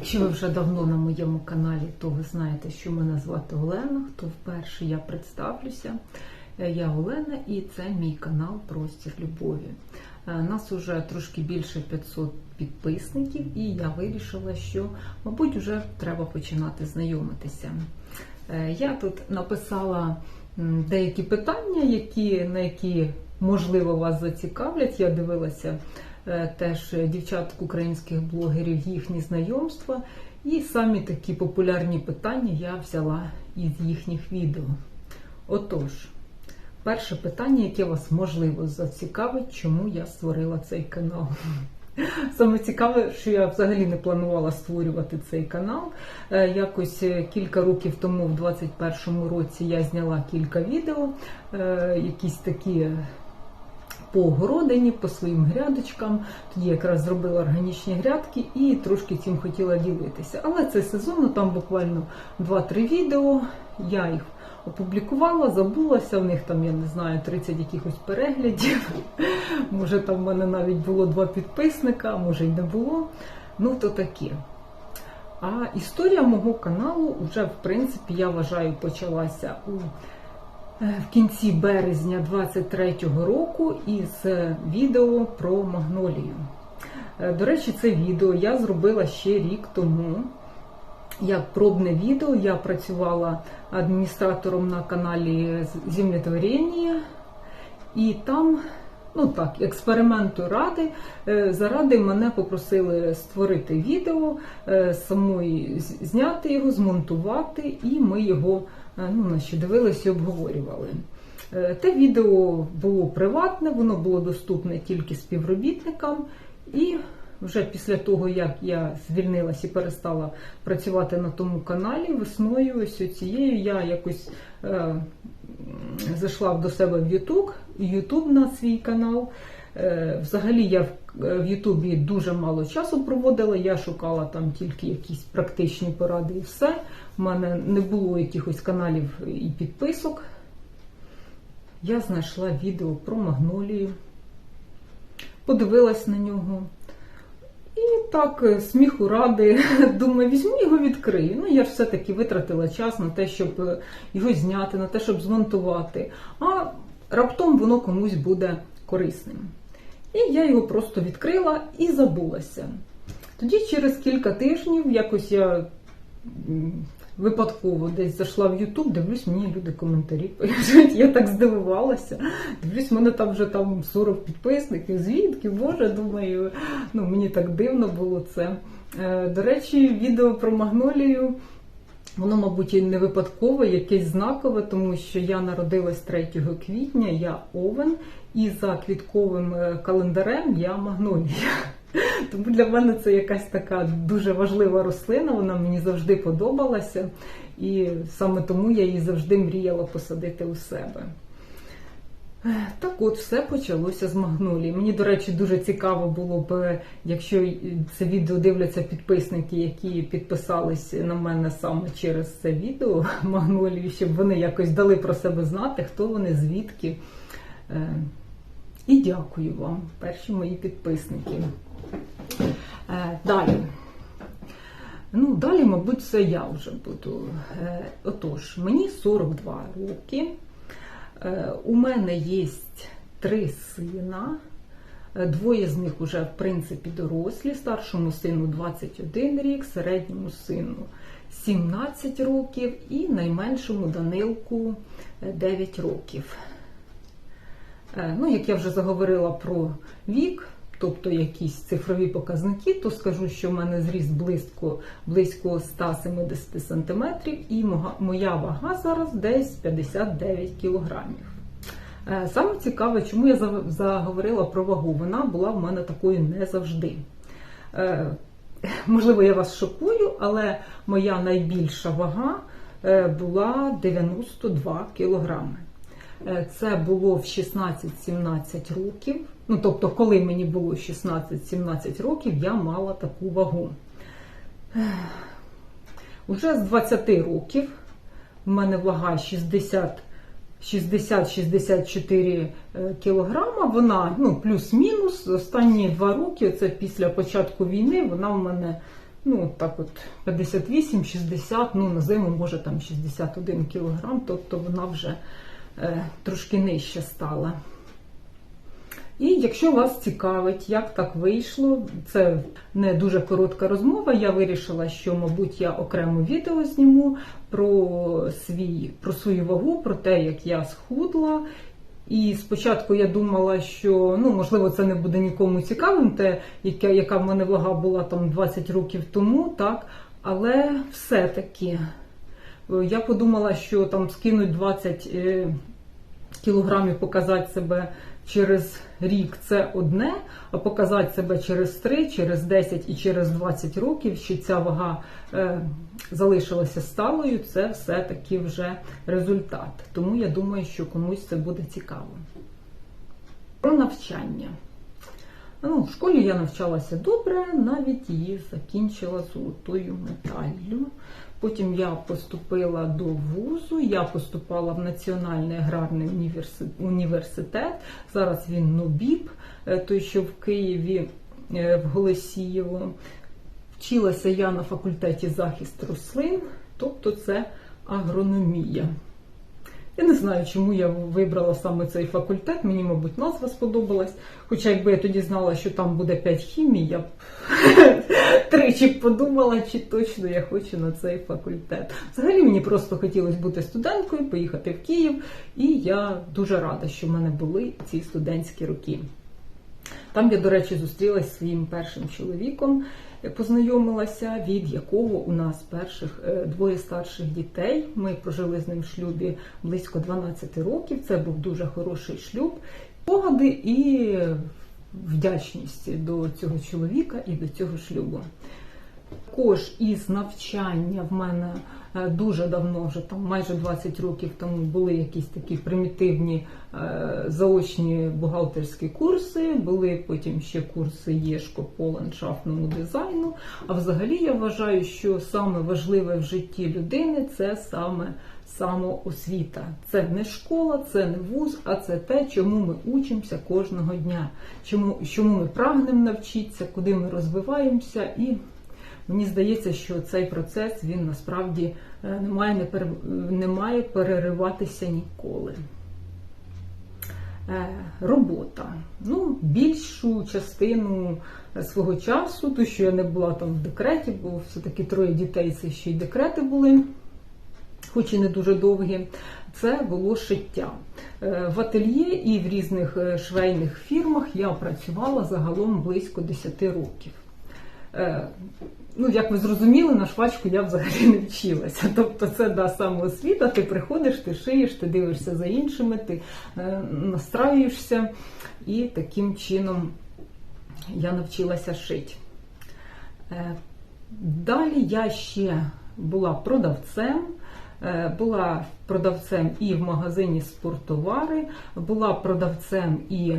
Якщо ви вже давно на моєму каналі, то ви знаєте, що мене звати Олена. Хто вперше я представлюся. Е, Я Олена і це мій канал Простір Любові. Е, Нас уже трошки більше 500 підписників, і я вирішила, що, мабуть, вже треба починати знайомитися. Е, Я тут написала деякі питання, які, на які можливо вас зацікавлять. Я дивилася теж дівчаток українських блогерів, їхні знайомства. І самі такі популярні питання я взяла із їхніх відео. Отож, перше питання, яке вас можливо зацікавить, чому я створила цей канал. Саме цікаве, що я взагалі не планувала створювати цей канал. Е, Якось е, кілька років тому, в 21-му році, я зняла кілька відео, е, якісь такі по огородині, по своїм грядочкам. Тоді якраз зробила органічні грядки і трошки цим хотіла ділитися. Але це сезонно, там буквально 2-3 відео. Я їх опублікувала, забулася. В них там, я не знаю, 30 якихось переглядів. Може, там в мене навіть було два підписника, може й не було. Ну, то таке. А історія мого каналу вже, в принципі, я вважаю, почалася у в кінці березня 23-го року із е, відео про магнолію. Е, До речі, це відео я зробила ще рік тому. Як пробне відео, я працювала адміністратором на каналі Землетворення, і там, ну так, експерименту ради, е, заради мене попросили створити відео, е, самої зняти його, змонтувати, і ми його е, ну, наче дивилися і обговорювали. Е, Те відео було приватне, воно було доступне тільки співробітникам. І вже після того, як я звільнилась і перестала працювати на тому каналі, весною ось цією я якось е, зайшла до себе в YouTube, YouTube на свій канал. Е, Взагалі я в- е, Ютубі дуже мало часу проводила. Я шукала там тільки якісь практичні поради і все. У мене не було якихось каналів і підписок. Я знайшла відео про магнолію, подивилась на нього. І так, е, сміху ради, думаю, візьму його відкрию. Ну, я ж все-таки витратила час на те, щоб е, його зняти, на те, щоб змонтувати. А раптом воно комусь буде корисним. І я його просто відкрила і забулася. Тоді через кілька тижнів якось я випадково десь зайшла в Ютуб, дивлюсь, мені люди коментарі пишуть. Я так здивувалася. Дивлюсь, в мене там вже там 40 підписників. Звідки, Боже, думаю, ну мені так дивно було це. Е, До речі, відео про магнолію. Воно, мабуть, і не випадкове, якесь знакове, тому що я народилась 3 квітня, я овен, і за квітковим е, календарем я магнолія. Тому для мене це якась така дуже важлива рослина, вона мені завжди подобалася, і саме тому я її завжди мріяла посадити у себе. Так от, все почалося з магнолії. Мені, до речі, дуже цікаво було б, якщо це відео дивляться підписники, які підписались на мене саме через це відео магнолії, щоб вони якось дали про себе знати, хто вони, звідки. І дякую вам, перші мої підписники. Е, Далі. Ну, далі, мабуть, це я вже буду. Е, Отож, мені 42 роки. Е, У мене є три сина. Двоє з них вже, в принципі, дорослі. Старшому сину 21 рік, середньому сину 17 років і найменшому Данилку е, 9 років. Е, Ну, як я вже заговорила про вік, тобто якісь цифрові показники, то скажу, що в мене зріст близько, близько 170 см і моя вага зараз десь 59 кілограмів. Е, Саме цікаве, чому я заговорила про вагу. Вона була в мене такою не завжди. Е, Можливо, я вас шокую, але моя найбільша вага була 92 кілограми. Е, Це було в 16-17 років. Ну, тобто, коли мені було 16-17 років, я мала таку вагу. Уже з 20 років в мене вага 60 60-64 е, кілограма. Вона ну, плюс-мінус. Останні два роки, це після початку війни, вона в мене ну так от 58-60, ну на зиму може там 61 кілограм, тобто вона вже трошки нижче стала. І якщо вас цікавить, як так вийшло, це не дуже коротка розмова. Я вирішила, що, мабуть, я окремо відео зніму про свій, про свою вагу, про те, як я схудла. І спочатку я думала, що ну можливо це не буде нікому цікавим, те, яка, яка в мене вага була там 20 років тому, так. Але все-таки е, я подумала, що там скинуть 20 е, кілограмів, показати себе через рік це одне, а показати себе через 3, через 10 і через 20 років, що ця вага е, залишилася сталою, це все-таки вже результат. Тому я думаю, що комусь це буде цікаво. Про навчання. Ну, В школі я навчалася добре, навіть її закінчила золотою медаллю. Потім я поступила до вузу, я поступала в Національний аграрний університет. Зараз він НОБІП, е, той, що в Києві е, в Голосієво. Вчилася я на факультеті захист рослин, тобто це агрономія. Я не знаю, чому я вибрала саме цей факультет. Мені, мабуть, назва сподобалась. Хоча, якби я тоді знала, що там буде 5 хімій, я б тричі подумала, чи точно я хочу на цей факультет. Взагалі мені просто хотілося бути студенткою, поїхати в Київ, і я дуже рада, що в мене були ці студентські роки. Там я, до речі, зустрілася зі своїм першим чоловіком, познайомилася, від якого у нас перших е, двоє старших дітей. Ми прожили з ним в шлюбі близько 12 років. Це був дуже хороший шлюб. погади і вдячність до цього чоловіка і до цього шлюбу. Також із навчання в мене дуже давно, вже там майже 20 років тому були якісь такі примітивні е, заочні бухгалтерські курси, були потім ще курси ЄШКО по ландшафтному дизайну. А взагалі я вважаю, що саме важливе в житті людини це саме самоосвіта. Це не школа, це не вуз, а це те, чому ми учимося кожного дня, чому, чому ми прагнемо навчитися, куди ми розвиваємося і. Мені здається, що цей процес він насправді е, не має, не, пер... не має перериватися ніколи. Е, робота. Ну, Більшу частину свого часу, то що я не була там в декреті, бо все-таки троє дітей це ще й декрети були, хоч і не дуже довгі. Це було шиття. Е, в ательє і в різних швейних фірмах я працювала загалом близько 10 років ну, як ви зрозуміли, на швачку я взагалі не вчилася. Тобто це да, самоосвіта, ти приходиш, ти шиєш, ти дивишся за іншими, ти е, настраюєшся, і таким чином я навчилася шити. Е, далі я ще була продавцем. Е, була продавцем і в магазині спорттовари, була продавцем і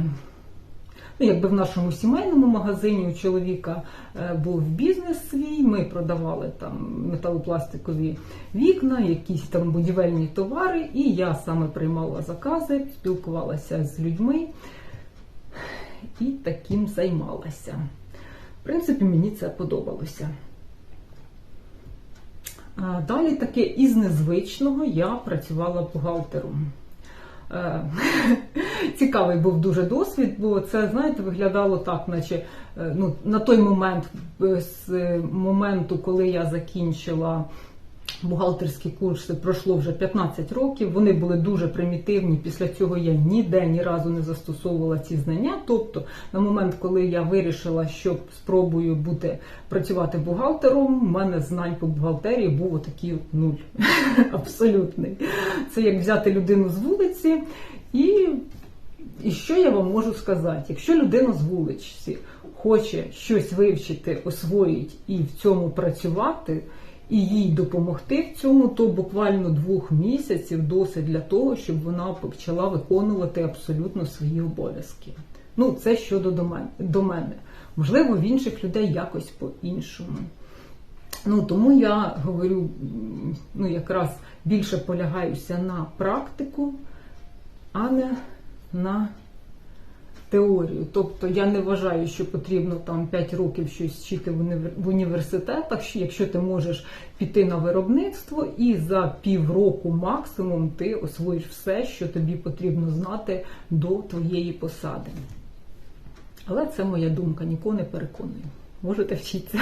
Ну, якби в нашому сімейному магазині у чоловіка е, був бізнес свій, ми продавали там металопластикові вікна, якісь там будівельні товари, і я саме приймала закази, спілкувалася з людьми і таким займалася. В принципі, мені це подобалося. Далі таке із незвичного я працювала бухгалтером. Е, цікавий був дуже досвід, бо це, знаєте, виглядало так, наче е, ну, на той момент, е, з моменту, коли я закінчила бухгалтерські курси, пройшло вже 15 років. Вони були дуже примітивні. Після цього я ніде ні разу не застосовувала ці знання. Тобто, на момент, коли я вирішила, що спробую бути працювати бухгалтером, у мене знань по бухгалтерії був отакий нуль. Абсолютний. Це як взяти людину з вулиці і. І що я вам можу сказати? Якщо людина з вулиці хоче щось вивчити, освоїть і в цьому працювати, і їй допомогти в цьому, то буквально двох місяців досить для того, щоб вона почала виконувати абсолютно свої обов'язки. Ну, це щодо до мене. Можливо, в інших людей якось по-іншому. Ну, Тому я говорю, ну, якраз більше полягаюся на практику, а не на теорію. Тобто я не вважаю, що потрібно там 5 років щось вчити в університетах, якщо ти можеш піти на виробництво і за півроку максимум ти освоїш все, що тобі потрібно знати до твоєї посади. Але це моя думка, нікого не переконую. Можете вчитися.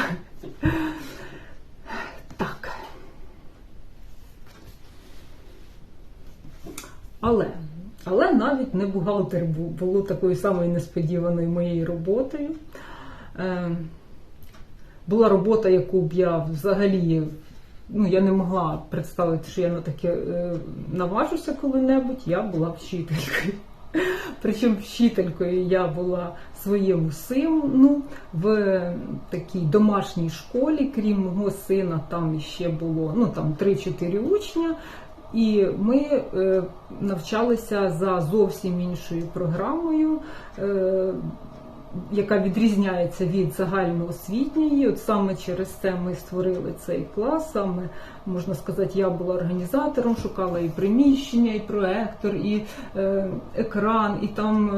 Так. Але, але навіть не бухгалтер було такою самою несподіваною моєю роботою. Е, була робота, яку б я взагалі ну, я не могла представити, що я на таке е, наважуся коли-небудь, я була вчителькою. Причому вчителькою я була своєму сину в такій домашній школі, крім мого сина, там ще було ну, там 3-4 учня. І ми е, навчалися за зовсім іншою програмою, е, яка відрізняється від загальноосвітньої. От саме через це ми створили цей клас. Саме можна сказати, я була організатором, шукала і приміщення, і проектор, і е, екран, і там.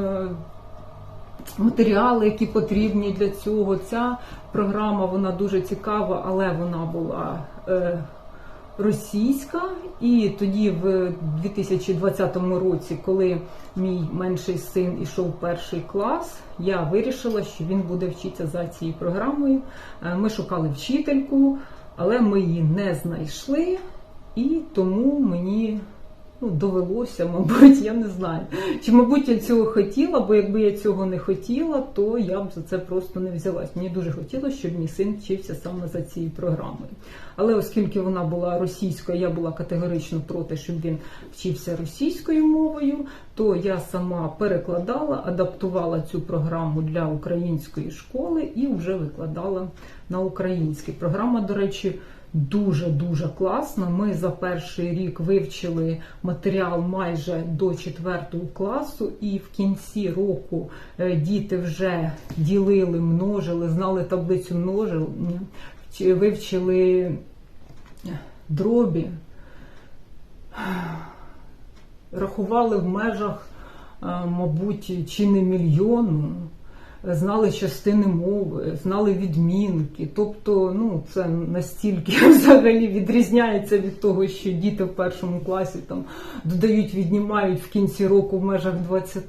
Матеріали, які потрібні для цього. Ця програма вона дуже цікава, але вона була російська. І тоді, в 2020 році, коли мій менший син ішов перший клас, я вирішила, що він буде вчитися за цією програмою. Е, Ми шукали вчительку, але ми її не знайшли, і тому мені. Ну, довелося, мабуть, я не знаю. Чи, мабуть, я цього хотіла, бо якби я цього не хотіла, то я б за це просто не взялась. Мені дуже хотілося, щоб мій син вчився саме за цією програмою. Але оскільки вона була російською, я була категорично проти, щоб він вчився російською мовою, то я сама перекладала, адаптувала цю програму для української школи і вже викладала на українській. Програма, до речі, Дуже-дуже класно. Ми за перший рік вивчили матеріал майже до 4 класу, і в кінці року е, діти вже ділили, множили, знали таблицю множення, вивчили дробі, рахували в межах, е, мабуть, чи не мільйону знали частини мови, знали відмінки. Тобто, ну це настільки взагалі відрізняється від того, що діти в першому класі там додають, віднімають в кінці року в межах 20.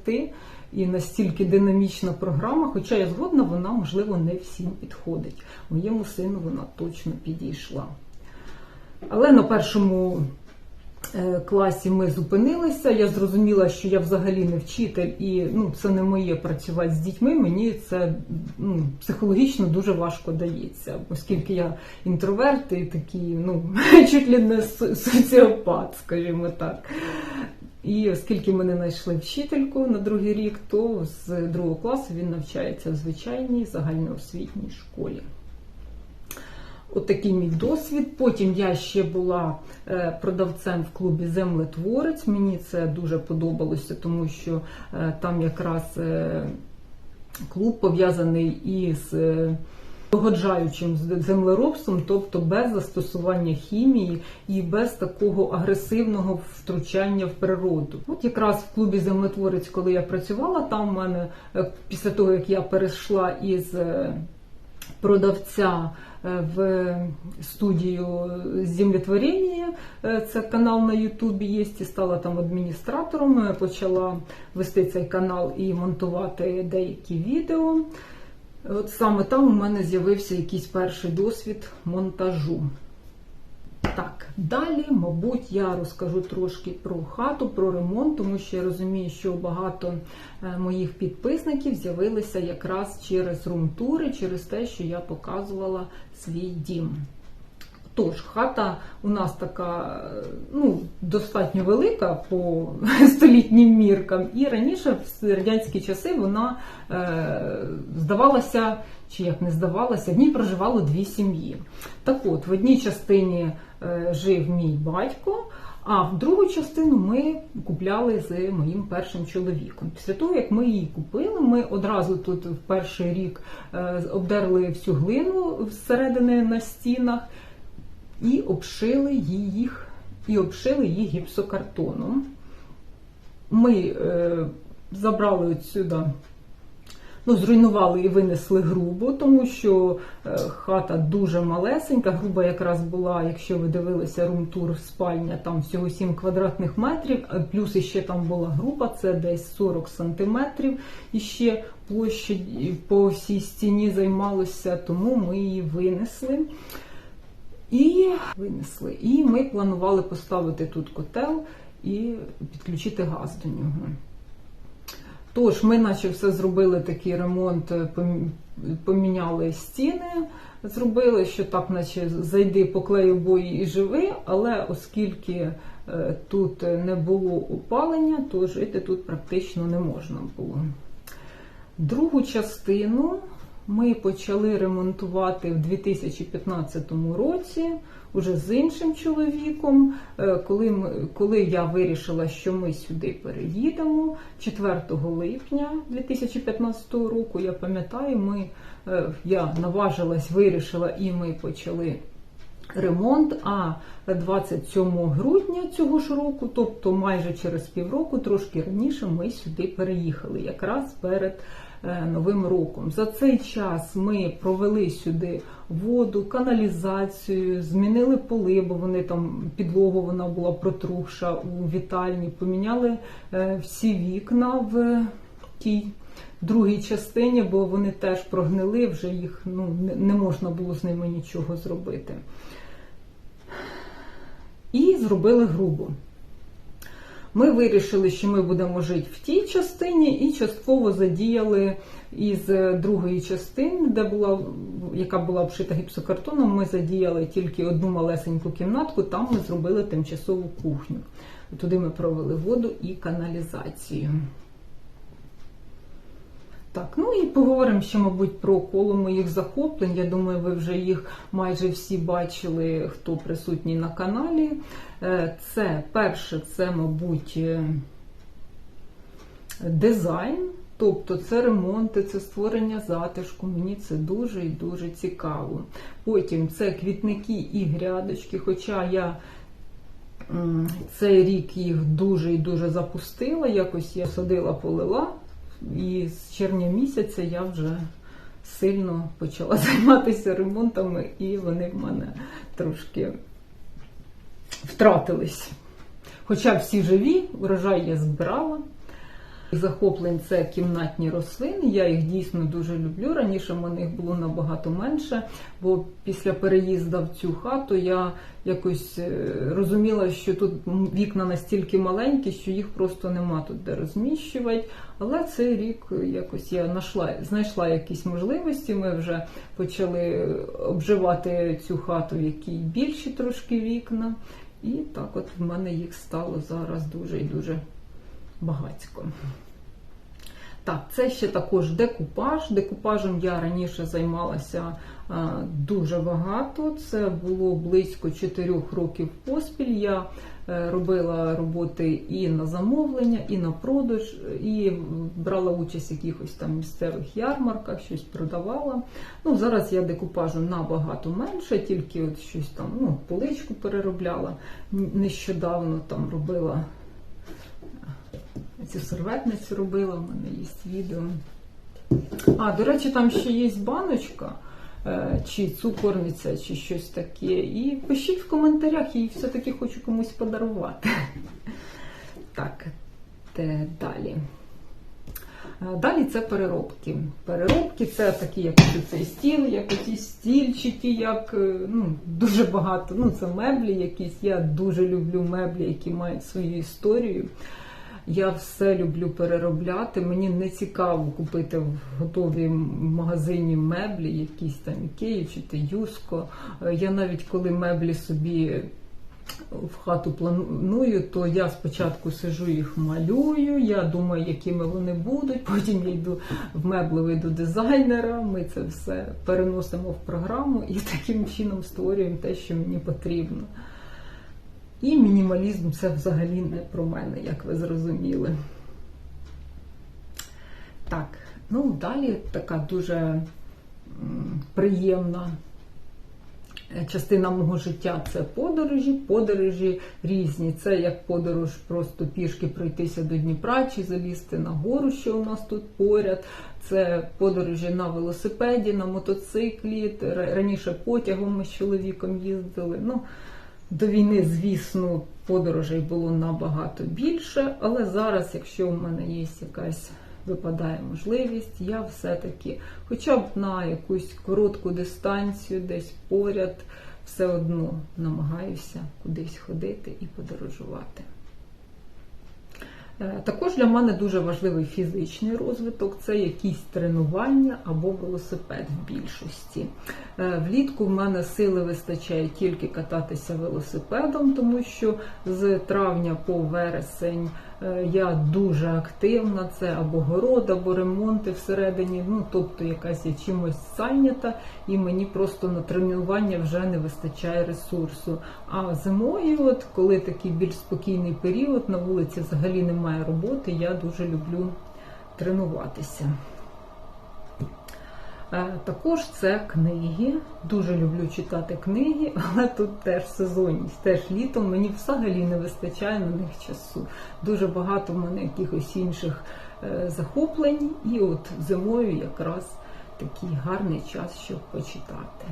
І настільки динамічна програма, хоча я згодна, вона можливо не всім підходить. Моєму сину вона точно підійшла. Але на першому класі ми зупинилися. Я зрозуміла, що я взагалі не вчитель, і ну це не моє працювати з дітьми. Мені це ну, психологічно дуже важко дається, оскільки я інтроверт і такий, ну чуть ли не соціопат, скажімо так. І оскільки ми не знайшли вчительку на другий рік, то з другого класу він навчається в звичайній загальноосвітній школі. Отакий мій досвід. Потім я ще була е, продавцем в клубі Землетворець. Мені це дуже подобалося, тому що е, там якраз е, клуб пов'язаний із догоджаючим землеробством, тобто без застосування хімії і без такого агресивного втручання в природу. От якраз в клубі землетворець, коли я працювала, там в мене після того як я перейшла із продавця е, в студію землетворення. Е, Це канал на Ютубі є, і стала там адміністратором. Е, Почала вести цей канал і монтувати деякі відео. От саме там у мене з'явився якийсь перший досвід монтажу. Так, далі, мабуть, я розкажу трошки про хату, про ремонт, тому що я розумію, що багато е, моїх підписників з'явилися якраз через румтури, через те, що я показувала свій дім. Тож, хата у нас така е, ну, достатньо велика по столітнім міркам, і раніше, в радянські часи, вона е, здавалася, чи як не здавалася, в ній проживало дві сім'ї. Так от, в одній частині е, жив мій батько, а в другу частину ми купляли з моїм першим чоловіком. Після того, як ми її купили, ми одразу тут в перший рік е, обдерли всю глину зсередини на стінах і обшили їх, і обшили їх гіпсокартоном. Ми е, забрали от сюди Ну, зруйнували і винесли грубу, тому що е, хата дуже малесенька. Груба якраз була, якщо ви дивилися румтур спальня, там всього 7 квадратних метрів, е, плюс іще там була груба, це десь 40 сантиметрів. І ще площа по всій стіні займалося, тому ми її винесли. І винесли. І ми планували поставити тут котел і підключити газ до нього. Тож, ми наче все зробили такий ремонт, е, поміняли стіни, зробили, що так, наче зайди, поклей обої і живи, але оскільки е, тут не було опалення, то жити тут практично не можна було. Другу частину ми почали ремонтувати в 2015 році уже з іншим чоловіком. Е, Коли, ми, коли я вирішила, що ми сюди переїдемо 4 липня 2015 року, я пам'ятаю, ми, е, я наважилась, вирішила і ми почали ремонт. А 27 грудня цього ж року, тобто майже через півроку, трошки раніше, ми сюди переїхали, якраз перед Новим роком. За цей час ми провели сюди воду, каналізацію, змінили поли, бо вони там підлогу вона була протрухша у вітальні. Поміняли е, всі вікна в тій другій частині, бо вони теж прогнили, вже їх ну, не можна було з ними нічого зробити. І зробили грубо. Ми вирішили, що ми будемо жити в тій частині, і частково задіяли із е, другої частини, де була, яка була обшита гіпсокартоном, ми задіяли тільки одну малесеньку кімнатку, там ми зробили тимчасову кухню. Туди ми провели воду і каналізацію. Так, ну і поговоримо ще, мабуть, про коло моїх захоплень. Я думаю, ви вже їх майже всі бачили, хто присутній на каналі. Е, Це перше, це, мабуть, е, дизайн. Тобто це ремонти, це створення затишку. Мені це дуже і дуже цікаво. Потім це квітники і грядочки. Хоча я цей рік їх дуже і дуже запустила. Якось я садила, полила. І з червня місяця я вже сильно почала займатися ремонтами, і вони в мене трошки втратились. Хоча всі живі, урожай я збирала. Захоплень це кімнатні рослини. Я їх дійсно дуже люблю. Раніше в мене їх було набагато менше, бо після переїзду в цю хату я якось е, розуміла, що тут вікна настільки маленькі, що їх просто нема тут де розміщувати. Але цей рік якось я знайшла, знайшла якісь можливості. Ми вже почали обживати цю хату, в якій більші трошки вікна. І так от в мене їх стало зараз дуже і дуже багатько. Так, це ще також декупаж. Декупажем я раніше займалася а, дуже багато. Це було близько 4 років поспіль. Я е, робила роботи і на замовлення, і на продаж, і брала участь в якихось там місцевих ярмарках, щось продавала. Ну, зараз я декупажу набагато менше, тільки от щось там, ну, поличку переробляла. Нещодавно там робила цю серветницю робила, в мене є відео. А, до речі, там ще є баночка, е, чи цукорниця, чи щось таке. І пишіть в коментарях, і все-таки хочу комусь подарувати. Так, те далі. Е, Далі це переробки. Переробки це такі, як цей стіл, як оці стільчики, як е, ну, дуже багато. Ну, це меблі якісь. Я дуже люблю меблі, які мають свою історію. Я все люблю переробляти. Мені не цікаво купити в готовій магазині меблі, якісь там Ікею чи Юско. Е, Я навіть коли меблі собі в хату планую, то я спочатку сижу їх малюю, я думаю, якими вони будуть. Потім я йду в меблевий до дизайнера. Ми це все переносимо в програму і таким чином створюємо те, що мені потрібно. І мінімалізм це взагалі не про мене, як ви зрозуміли. Так, ну далі така дуже приємна частина мого життя це подорожі. Подорожі різні. Це як подорож просто пішки пройтися до Дніпра чи залізти на гору, що у нас тут поряд. це подорожі на велосипеді, на мотоциклі. Раніше потягом ми з чоловіком їздили. Ну, до війни, звісно, подорожей було набагато більше, але зараз, якщо в мене є якась випадає можливість, я все-таки, хоча б на якусь коротку дистанцію, десь поряд, все одно намагаюся кудись ходити і подорожувати. Е, Також для мене дуже важливий фізичний розвиток це якісь тренування або велосипед в більшості. Е, Влітку в мене сили вистачає тільки кататися велосипедом, тому що з травня по вересень я дуже активна. Це або город, або ремонти всередині. Ну тобто якась я чимось зайнята, і мені просто на тренування вже не вистачає ресурсу. А зимою, от коли такий більш спокійний період, на вулиці взагалі немає роботи, я дуже люблю тренуватися. Е, Також це книги. Дуже люблю читати книги, але тут теж сезонність. Теж літом мені взагалі не вистачає на них часу. Дуже багато в мене якихось інших е, захоплень, і от зимою якраз такий гарний час, щоб почитати.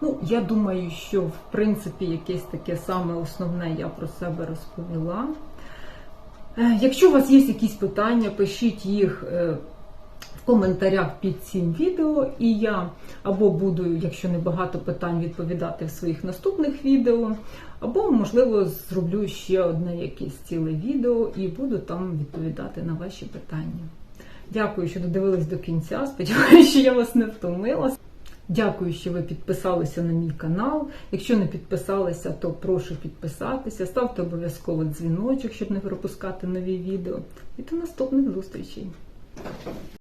Ну, я думаю, що в принципі якесь таке саме основне я про себе розповіла. Е, Якщо у вас є якісь питання, пишіть їх в коментарях під цим відео, і я або буду, якщо не багато питань, відповідати в своїх наступних відео, або, можливо, зроблю ще одне якесь ціле відео і буду там відповідати на ваші питання. Дякую, що додивились до кінця. Сподіваюся, що я вас не втомила. Дякую, що ви підписалися на мій канал. Якщо не підписалися, то прошу підписатися. Ставте обов'язково дзвіночок, щоб не пропускати нові відео. І до наступних зустрічей!